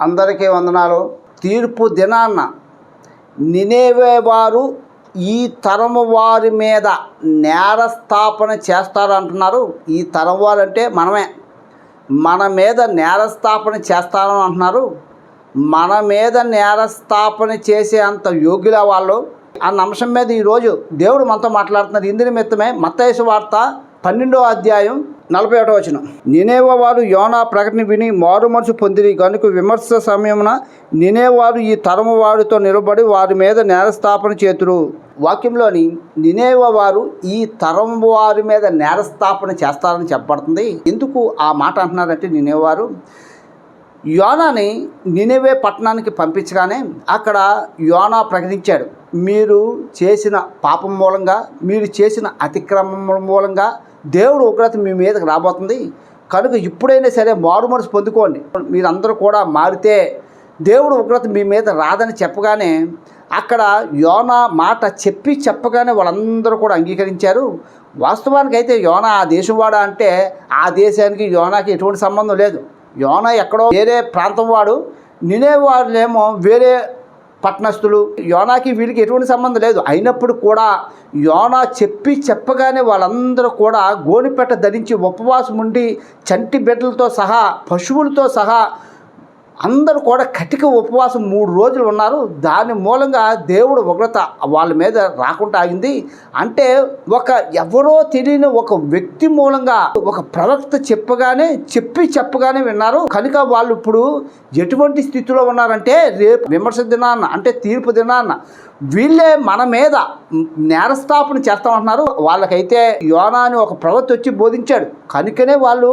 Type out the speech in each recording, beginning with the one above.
అందరికీ వందనాలు. తీర్పు దినాన్న నినేవే వారు ఈ తరము వారి మీద నేరస్థాపన చేస్తారు అంటున్నారు ఈ తరం వారు అంటే మనమే. మన మీద నేరస్థాపన చేస్తారని అంటున్నారు. మన మీద నేరస్థాపన చేసే అంత యోగ్యుల వాళ్ళు. అన్న అంశం మీద ఈరోజు దేవుడు మనతో మాట్లాడుతున్నారు. ఇందు నిమిత్తమే మత్తయేసు వార్త పన్నెండో అధ్యాయం నలభై ఒకటో వచనం. నినేవ వారు యోనా ప్రకటన విని మారు మనసు పొందిరి కనుక విమర్శ సమయమున నినేవారు ఈ తరము వారితో నిలబడి వారి మీద నేరస్థాపన చేతురు. వాక్యంలోని నినేవ వారు ఈ తరం వారి మీద నేరస్థాపన చేస్తారని చెప్పబడుతుంది. ఎందుకు ఆ మాట అంటున్నారంటే నినేవారు యోనాని నినేవే పట్టణానికి పంపించగానే అక్కడ యోనా ప్రకటించాడు. మీరు చేసిన పాపం మూలంగా మీరు చేసిన అతిక్రమం మూలంగా దేవుడు ఉగ్రత మీ మీదకి రాబోతుంది. కనుక ఇప్పుడైనా సరే మారు మనసు పొందుకోండి. మీరందరూ కూడా మారితే దేవుడు ఉగ్రత మీ మీద రాదని చెప్పగానే అక్కడ యోనా మాట చెప్పి చెప్పగానే వాళ్ళందరూ కూడా అంగీకరించారు. వాస్తవానికి అయితే యోనా ఆ దేశం వాడా అంటే ఆ దేశానికి యోనాకి ఎటువంటి సంబంధం లేదు. యోనా ఎక్కడో వేరే ప్రాంతం వాడు నినే వాళ్ళేమో వేరే పట్నస్థులు. యోనాకి వీళ్ళకి ఎటువంటి సంబంధం లేదు. అయినప్పుడు కూడా యోనా చెప్పి చెప్పగానే వాళ్ళందరూ కూడా గోనిపెట్ట ధరించి ఉపవాసం ఉండి చంటి బిడ్డలతో సహా పశువులతో సహా అందరూ కూడా కటిక ఉపవాసం మూడు రోజులు ఉన్నారు. దాని మూలంగా దేవుడు ఉగ్రత వాళ్ళ మీద రాకుండా ఆగింది అంటే ఒక ఎవరో తెలియని ఒక వ్యక్తి మూలంగా ఒక ప్రవక్త చెప్పగానే చెప్పి చెప్పగానే విన్నారు. కనుక వాళ్ళు ఇప్పుడు ఎటువంటి స్థితిలో ఉన్నారంటే రేపు విమర్శ దినాన్న అంటే తీర్పు దినాన్న వీళ్ళే మన మీద నేరస్థాపన చేస్తామంటున్నారు. వాళ్ళకైతే యోనా అని ఒక ప్రవక్త వచ్చి బోధించాడు. కనుకనే వాళ్ళు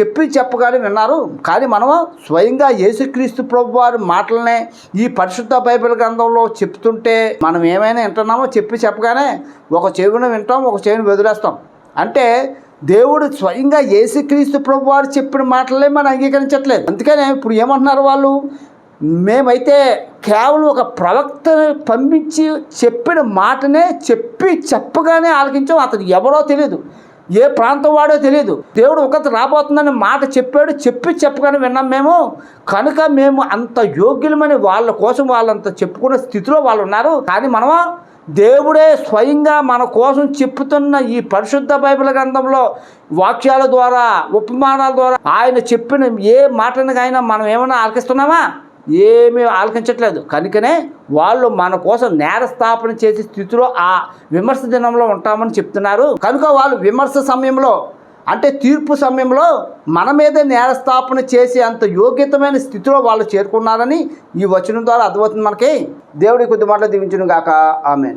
చెప్పి చెప్పగానే విన్నారు. కానీ మనము స్వయంగా యేసుక్రీస్తు ప్రభు వారి మాటలనే ఈ పరిశుద్ధ బైబిల్ గ్రంథంలో చెప్తుంటే మనం ఏమైనా వింటున్నామో చెప్పి చెప్పగానే ఒక చెవిని వింటాం ఒక చెవిని వదిలేస్తాం. అంటే దేవుడు స్వయంగా యేసుక్రీస్తు ప్రభు వారు చెప్పిన మాటలే మనం అంగీకరించట్లేదు. అందుకనే ఇప్పుడు ఏమంటున్నారు వాళ్ళు? మేమైతే కేవలం ఒక ప్రవక్త పంపించి చెప్పిన మాటనే చెప్పి చెప్పగానే ఆలకించాం. అతను ఎవరో తెలియదు ఏ ప్రాంతం వాడో తెలియదు దేవుడు ఒకటి రాబోతుందని మాట చెప్పాడు. చెప్పి చెప్పగానే విన్నాం మేము. కనుక మేము అంత యోగ్యులమని వాళ్ళ కోసం వాళ్ళంత చెప్పుకున్న స్థితిలో వాళ్ళు ఉన్నారు. కానీ మనము దేవుడే స్వయంగా మన కోసం చెప్పుతున్న ఈ పరిశుద్ధ బైబిల్ గ్రంథంలో వాక్యాల ద్వారా ఉపమానాల ద్వారా ఆయన చెప్పిన ఏ మాటనికైనా మనం ఏమైనా ఆలకిస్తున్నామా? ఏమీ ఆలకించట్లేదు. కనుకనే వాళ్ళు మన కోసం నేరస్థాపన చేసే స్థితిలో ఆ విమర్శ దినంలో ఉంటామని చెప్తున్నారు. కనుక వాళ్ళు విమర్శ సమయంలో అంటే తీర్పు సమయంలో మన మీదే నేరస్థాపన చేసే అంత యోగ్యతమైన స్థితిలో వాళ్ళు చేరుకున్నారని ఈ వచనం ద్వారా అర్థమవుతుంది మనకి. దేవుడి కొద్ది మాటలు దీవించును గాక ఆమె